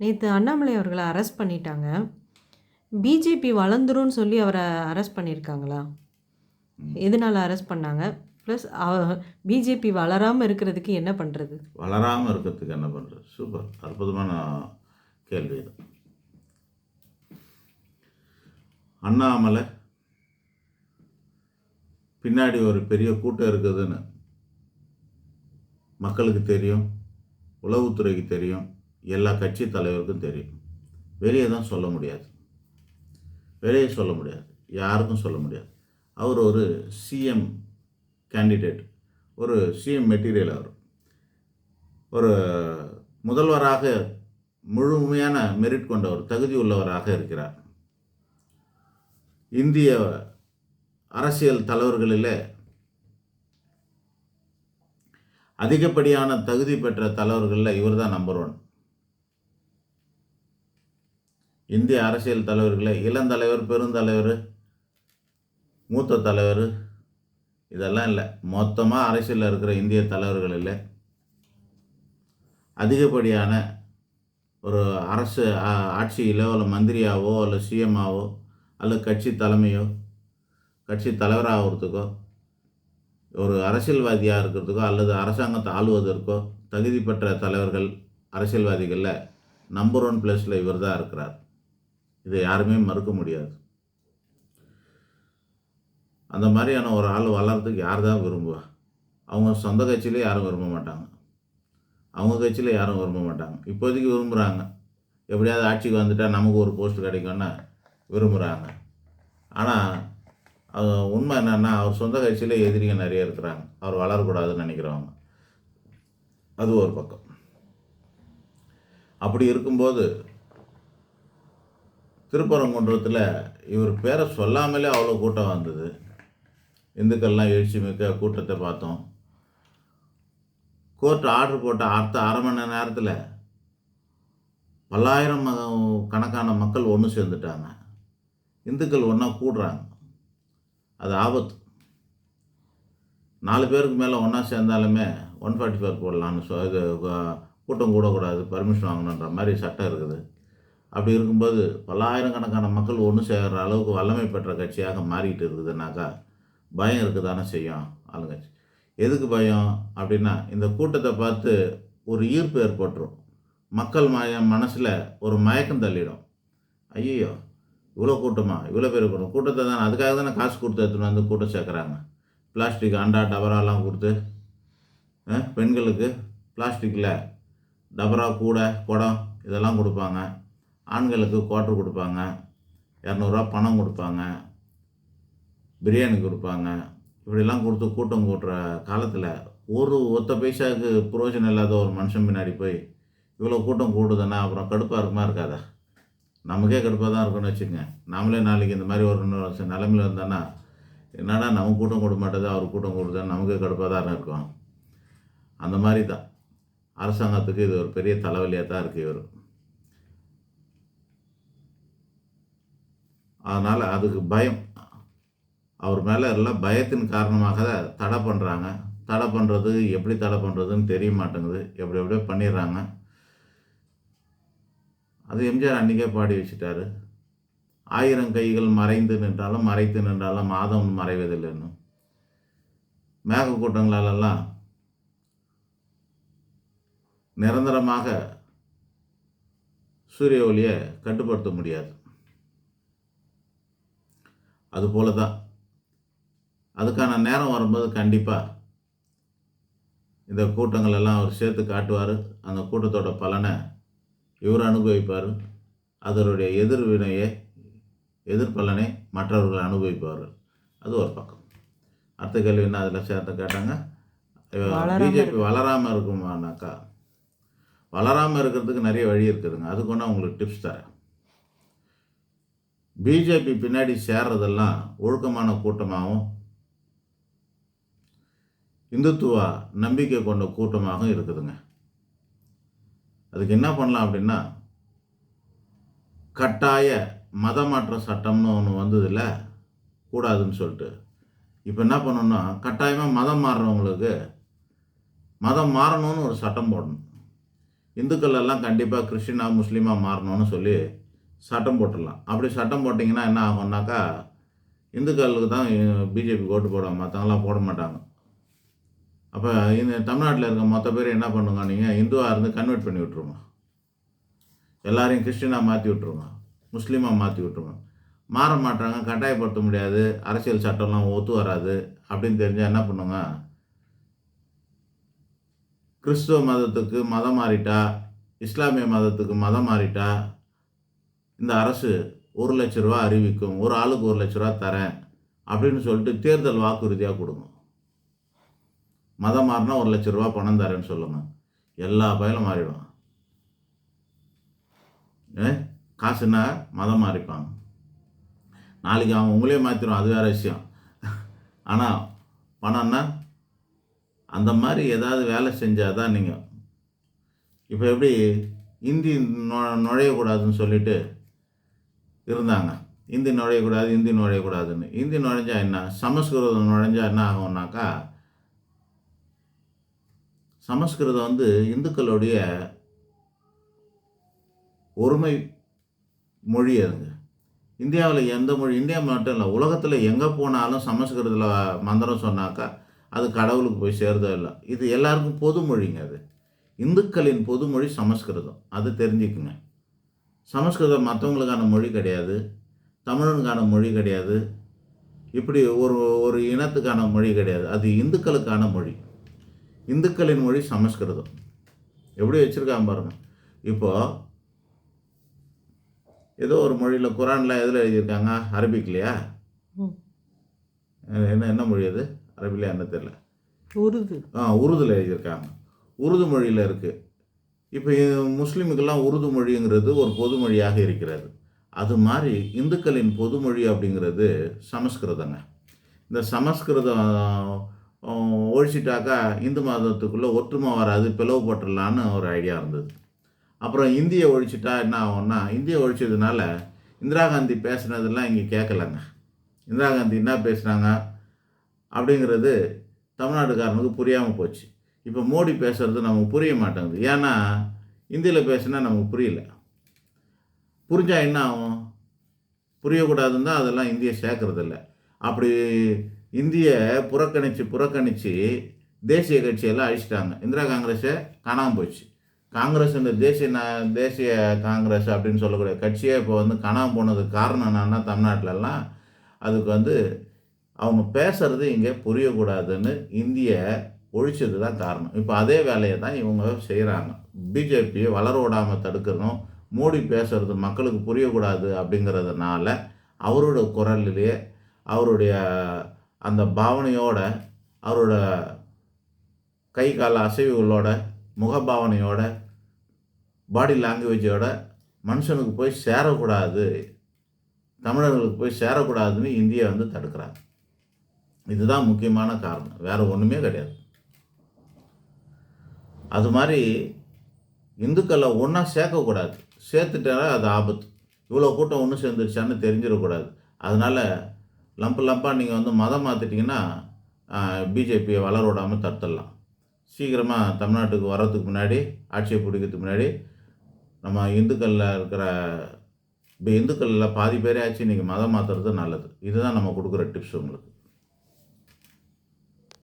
நேற்று அண்ணாமலை அவர்களை அரெஸ்ட் பண்ணிட்டாங்க. பிஜேபி வளர்ந்துரும்னு சொல்லி அவரை அரெஸ்ட் பண்ணியிருக்காங்களா எதனால் அரெஸ்ட் பண்ணாங்க? ப்ளஸ் பிஜேபி வளராமல் இருக்கிறதுக்கு என்ன பண்ணுறது வளராமல் இருக்கிறதுக்கு என்ன பண்ணுறது சூப்பர் அற்புதமான கேள்வி இது. அண்ணாமலை பின்னாடி ஒரு பெரிய கூட்டம் இருக்குதுன்னு மக்களுக்கு தெரியும் உளவுத்துறைக்கு தெரியும். எல்லா கட்சி தலைவருக்கும் தெரியும். வெளியே தான் சொல்ல முடியாது. வெளியே சொல்ல முடியாது. யாருக்கும் சொல்ல முடியாது. அவர் ஒரு சிஎம் கேண்டிடேட் ஒரு சிஎம் மெட்டீரியல் அவர். ஒரு முதல்வராக முழுமையான மெரிட் கொண்டவர் தகுதி உள்ளவராக இருக்கிறார். இந்திய அரசியல் தலைவர்களில் அதிகப்படியான தகுதி பெற்ற தலைவர்களில் இவர் தான் நம்பர் ஒன் இந்திய அரசியல் தலைவர்களில் இளந்தலைவர் பெருந்தலைவர் மூத்த தலைவர் இதெல்லாம் இல்லை. மொத்தமாக அரசியலில் இருக்கிற இந்திய தலைவர்களில் அதிகப்படியான ஒரு அரசு ஆட்சியிலோ அல்ல மந்திரியாவோ அல்ல சிஎம்மாவோ அல்ல கட்சி தலைமையோ கட்சி தலைவராகிறதுக்கோ ஒரு அரசியல்வாதியாக இருக்கிறதுக்கோ அல்லது அரசாங்கத்தை ஆளுவதற்கோ தகுதி பெற்ற தலைவர்கள் அரசியல்வாதிகளில் நம்பர் ஒன் பிளேஸில் இவர் தான் இருக்கிறார். இதை யாருமே மறுக்க முடியாது. அந்த மாதிரியான ஒரு ஆள் வளர்றதுக்கு யார் தான் விரும்புவா? அவங்க சொந்த கட்சியிலே யாரும் விரும்ப மாட்டாங்க. அவங்க கட்சியில் யாரும் விரும்ப மாட்டாங்க. இப்போதைக்கு விரும்புகிறாங்க எப்படியாவது ஆட்சிக்கு வந்துட்டால் நமக்கு ஒரு போஸ்ட் கிடைக்கும்னா விரும்புகிறாங்க ஆனால் அது உண்மை என்னென்னா அவர் சொந்த கட்சியில் எதிரிகள் நிறைய இருக்கிறாங்க. அவர் வளரக்கூடாதுன்னு நினைக்கிறவங்க. அது ஒரு பக்கம். அப்படி இருக்கும்போது திருப்பரங்குன்றத்தில் இவர் பேரை சொல்லாமலே அவ்வளோ கூட்டம் வந்தது. இந்துக்கள்லாம் எழுச்சி மிக்க கூட்டத்தை பார்த்தோம். கோர்ட் ஆர்டர் போட்ட அடுத்த அரை மணி நேரத்தில் பல்லாயிரம் ம- கணக்கான மக்கள் ஒன்று சேர்ந்துட்டாங்க. இந்துக்கள் ஒன்றா கூடுறாங்க. அது ஆபத்து. நாலு பேருக்கு மேலே ஒன்றா சேர்ந்தாலுமே ஒன் ஃபார்ட்டி ஃபோர் போடலான்னு சொ இது கூட்டம் கூடக்கூடாது பர்மிஷன் வாங்கணுன்ற மாதிரி சட்டம் இருக்குது. அப்படி இருக்கும்போது பல்லாயிரக்கணக்கான மக்கள் ஒன்று சேர்கிற அளவுக்கு வல்லமை பெற்ற கட்சியாக மாறிக்கிட்டு இருக்குதுனாக்கா பயம் இருக்குதானே செய்யும் ஆளுங்கட்சி. எதுக்கு பயம் அப்படின்னா இந்த கூட்டத்தை பார்த்து ஒரு ஈர்ப்பு ஏற்பட்டுரும். மக்கள் மய மனசில் ஒரு மயக்கம் தள்ளிடும். ஐயோ இவ்வளோ கூட்டமா? இவ்வளோ பேர் கூட்டம்? கூட்டத்தை தானே அதுக்காக தானே காசு கொடுத்து எடுத்துன்னு வந்து கூட்டம் சேர்க்குறாங்க. பிளாஸ்டிக் அண்டா டபராலாம் கொடுத்து பெண்களுக்கு பிளாஸ்டிக்கில் டபரா கூடை குடம் இதெல்லாம் கொடுப்பாங்க. ஆண்களுக்கு குவார்ட்ரு கொடுப்பாங்க இரநூறுவா பணம் கொடுப்பாங்க பிரியாணி கொடுப்பாங்க இப்படிலாம் கொடுத்து கூட்டம் கூட்டுற காலத்தில் ஒரு ஒத்த பைசாவுக்கு புரோஜனம் இல்லாத ஒரு மனுஷன் பின்னாடி போய் இவ்வளோ கூட்டம் கூடுதுன்னா அப்புறம் கடுப்பாக இருக்குமா இருக்காதா? நமக்கே கடுப்பாக தான் இருக்கும்னு வச்சுக்கோங்க. நாமளே நாளைக்கு இந்த மாதிரி ஒரு இன்னொரு இருந்தோன்னா என்னடா நம்ம கூட்டம் கொடுக்க மாட்டேதா? அவர் கூட்டம் கொடுத்தா நமக்கே கடுப்பாக தான் இருக்கும். அந்த மாதிரி தான். அரசாங்கத்துக்கு இது ஒரு பெரிய தலைவலியாக தான் இருக்குது இவர். அதனால் அதுக்கு பயம். அவர் மேலே எல்லாம் பயத்தின் காரணமாக தடை பண்ணுறாங்க தடை பண்ணுறது எப்படி தடை பண்ணுறதுன்னு தெரிய மாட்டேங்குது. எப்படி எப்படியோ பண்ணிடுறாங்க. அது எம்ஜிஆர் அன்றைக்கே பாடி வச்சுட்டாரு. ஆயிரம் கைகள் மறைந்து நின்றாலும் மறைத்து நின்றாலும் மாதம் மறைவதில்லைன்னு மேக கூட்டங்களாலெல்லாம் நிரந்தரமாக சூரிய ஒளியை கட்டுப்படுத்த முடியாது. அதுபோல தான் அதுக்கான நேரம் வரும்போது கண்டிப்பாக இந்த கூட்டங்கள் எல்லாம் அவர் சேர்த்து காட்டுவார். அந்த கூட்டத்தோட பலனை இவர் அனுபவிப்பார். அதனுடைய எதிர்வினையை எதிர்பலனை மற்றவர்கள் அனுபவிப்பார். அது ஒரு பக்கம். அடுத்த கேள்வி என்ன? அதில் சேர்த்து கேட்டாங்க. பிஜேபி வளராமல் இருக்குமானாக்கா வளராமல் இருக்கிறதுக்கு நிறைய வழி இருக்குதுங்க. அதுக்கு ஒன்றா உங்களுக்கு டிப்ஸ் தரேன். பிஜேபி பின்னாடி சேர்றதெல்லாம் ஒழுக்கமான கூட்டமாகவும் இந்துத்துவ நம்பிக்கை கொண்ட கூட்டமாகவும் இருக்குதுங்க. அதுக்கு என்ன பண்ணலாம் அப்படின்னா கட்டாய மதமாற்ற சட்டம்னு ஒன்று வந்ததில்ல கூடாதுன்னு சொல்லிட்டு. இப்போ என்ன பண்ணணும்னா கட்டாயமாக மதம் மாறுறவங்களுக்கு மதம் மாறணும்னு ஒரு சட்டம் போடணும். இந்துக்கள் எல்லாம் கண்டிப்பாக கிறிஸ்டினாக முஸ்லீமாக மாறணும்னு சொல்லி சட்டம் போட்டுடலாம். அப்படி சட்டம் போட்டிங்கன்னா என்ன ஆகும்னாக்கா இந்துக்களுக்கு தான் பிஜேபி ஓட்டு போடுவாங்க. மற்றவங்களாம் போட மாட்டாங்க. அப்போ இந்த தமிழ்நாட்டில் இருக்க மொத்த பேர் என்ன பண்ணுங்க நீங்கள் இந்துவாக இருந்து கன்வெர்ட் பண்ணி விட்ருங்க எல்லாரையும் கிறிஸ்டினாக மாற்றி விட்ருங்க முஸ்லீமாக மாற்றி விட்ருங்க மாற மாட்டாங்க கட்டாயப்படுத்த முடியாது. அரசியல் சட்டம்லாம் ஒத்து வராது. அப்படின்னு தெரிஞ்சால் என்ன பண்ணுங்க? கிறிஸ்துவ மதத்துக்கு மதம் மாறிட்டா இஸ்லாமிய மதத்துக்கு மதம் மாறிட்டா இந்த அரசு ஒரு லட்ச ரூபா அறிவிக்கும் ஒரு ஆளுக்கு ஒரு லட்ச ரூபா தரேன் அப்படின்னு சொல்லிட்டு தேர்தல் வாக்குறுதியாக கொடுங்க. மதம் மாறினா ஒரு லட்ச ரூபா பணம் தரேன்னு சொல்லுங்க. எல்லா பயலும் மாறிடும். ஏ? காசுன்னா மதம் மாறிப்பாங்க. நாளைக்கு அவன் உங்களே மாற்றிடும் அது வேற விஷயம். ஆனால் பணம்னா அந்த மாதிரி ஏதாவது வேலை செஞ்சால் தான் நீங்கள் இப்போ எப்படி இந்தி நுழையக்கூடாதுன்னு சொல்லிட்டு இருந்தாங்க. இந்தி நுழையக்கூடாது இந்தி நுழையக்கூடாதுன்னு. இந்தி நுழைஞ்சா என்ன? சமஸ்கிருதம் நுழைஞ்சா என்ன ஆகும்னாக்கா சமஸ்கிருதம் வந்து இந்துக்களுடைய ஒருமை மொழி அதுங்க. இந்தியாவில் எந்த மொழி? இந்தியா மட்டும் இல்லை உலகத்தில் எங்கே போனாலும் சமஸ்கிருதத்தில் மந்திரம் சொன்னாக்கா அது கடவுளுக்கு போய் சேருதோ இல்லை இது எல்லாருக்கும் பொது மொழிங்க அது. இந்துக்களின் பொதுமொழி சமஸ்கிருதம். அது தெரிஞ்சுக்குங்க. சமஸ்கிருதம் மற்றவங்களுக்கான மொழி கிடையாது. தமிழனுக்கான மொழி கிடையாது. இப்படி ஒரு ஒரு இனத்துக்கான மொழி கிடையாது. அது இந்துக்களுக்கான மொழி. இந்துக்களின் மொழி சமஸ்கிருதம். எப்படி வச்சுருக்கான் பாருங்க. இப்போது ஏதோ ஒரு மொழியில் குரானில் எதில் எழுதியிருக்காங்க? அரபிக்லையா. என்ன என்ன மொழி அது? அரபிலையா என்ன தெரியல. உருது. ஆ உருதுல எழுதியிருக்காங்க. உருது மொழியில் இருக்குது இப்போ முஸ்லீமுக்கெல்லாம் உருது மொழிங்கிறது ஒரு பொது மொழியாக இருக்கிறது. அது மாதிரி இந்துக்களின் பொதுமொழி அப்படிங்கிறது சமஸ்கிருதங்க. இந்த சமஸ்கிருதம் ஒழிச்சிட்டாக்கா இந்து மதத்துக்குள்ளே ஒற்றுமை வராது பிளவுபட்டுடலான்னு ஒரு ஐடியா இருந்தது. அப்புறம் இந்தியை ஒழிச்சிட்டா என்ன ஆகும்னா இந்தியை ஒழிச்சதுனால இந்திரா காந்தி பேசுனதெல்லாம் இங்கே கேட்கலங்க இந்திரா காந்தி என்ன பேசுனாங்க அப்படிங்கிறது தமிழ்நாட்டுக்காரனுக்கு புரியாமல் போச்சு. இப்போ மோடி பேசுகிறது நமக்கு புரிய மாட்டேங்குது. ஏன்னா இந்தியில் பேசுனா நமக்கு புரியல. புரிஞ்சால் என்ன ஆகும்? புரியக்கூடாதுன்னு தான் அதெல்லாம் இந்தியை சேர்க்குறதில்ல. அப்படி இந்திய புறக்கணித்து புறக்கணித்து தேசிய கட்சியெல்லாம் அழிச்சிட்டாங்க. இந்திரா காங்கிரஸை காணாமல் போச்சு. காங்கிரஸ் இந்த தேசிய நா- தேசிய காங்கிரஸ் அப்படின்னு சொல்லக்கூடிய கட்சியே இப்போ வந்து காணாமல் போனதுக்கு காரணம் என்னன்னா தமிழ்நாட்டிலலாம் அதுக்கு வந்து அவங்க பேசுறது இங்கே புரியக்கூடாதுன்னு இந்திய ஒழிச்சது தான் காரணம். இப்போ அதே வேலையை தான் இவங்க செய்கிறாங்க பிஜேபியை வளர விடாமல் தடுக்கணும் மோடி பேசுறது மக்களுக்கு புரியக்கூடாது அப்படிங்கிறதுனால அவரோட குரலிலேயே அவருடைய அந்த பாவனையோட அவரோட கை கால அசைவுகளோட முகபாவனையோட பாடி லாங்குவேஜோட மனுஷனுக்கு போய் சேரக்கூடாது தமிழர்களுக்கு போய் சேரக்கூடாதுன்னு இந்தியா வந்து தடுக்கிறாங்க. இதுதான் முக்கியமான காரணம். வேறு ஒன்றுமே கிடையாது. அது மாதிரி இந்துக்களை ஒன்றா சேர்க்கக்கூடாது. சேர்த்துட்டாலே அது ஆபத்து. இவ்வளோ கூட்டம் ஒன்று சேர்ந்துருச்சான்னு தெரிஞ்சிடக்கூடாது. அதனால் லம்பு லம்பாக நீங்கள் வந்து மதம் மாற்றிட்டிங்கன்னா பிஜேபியை வளர விடாமல் தடுத்துடலாம். சீக்கிரமாக தமிழ்நாட்டுக்கு வர்றதுக்கு முன்னாடி ஆட்சியை பிடிக்கிறதுக்கு முன்னாடி நம்ம இந்துக்களில் இருக்கிற இப்போ இந்துக்களில் பாதி பேரே ஆச்சு இன்றைக்கி மதம் மாற்றுறது நல்லது. இதுதான் நம்ம கொடுக்குற டிப்ஸ் உங்களுக்கு.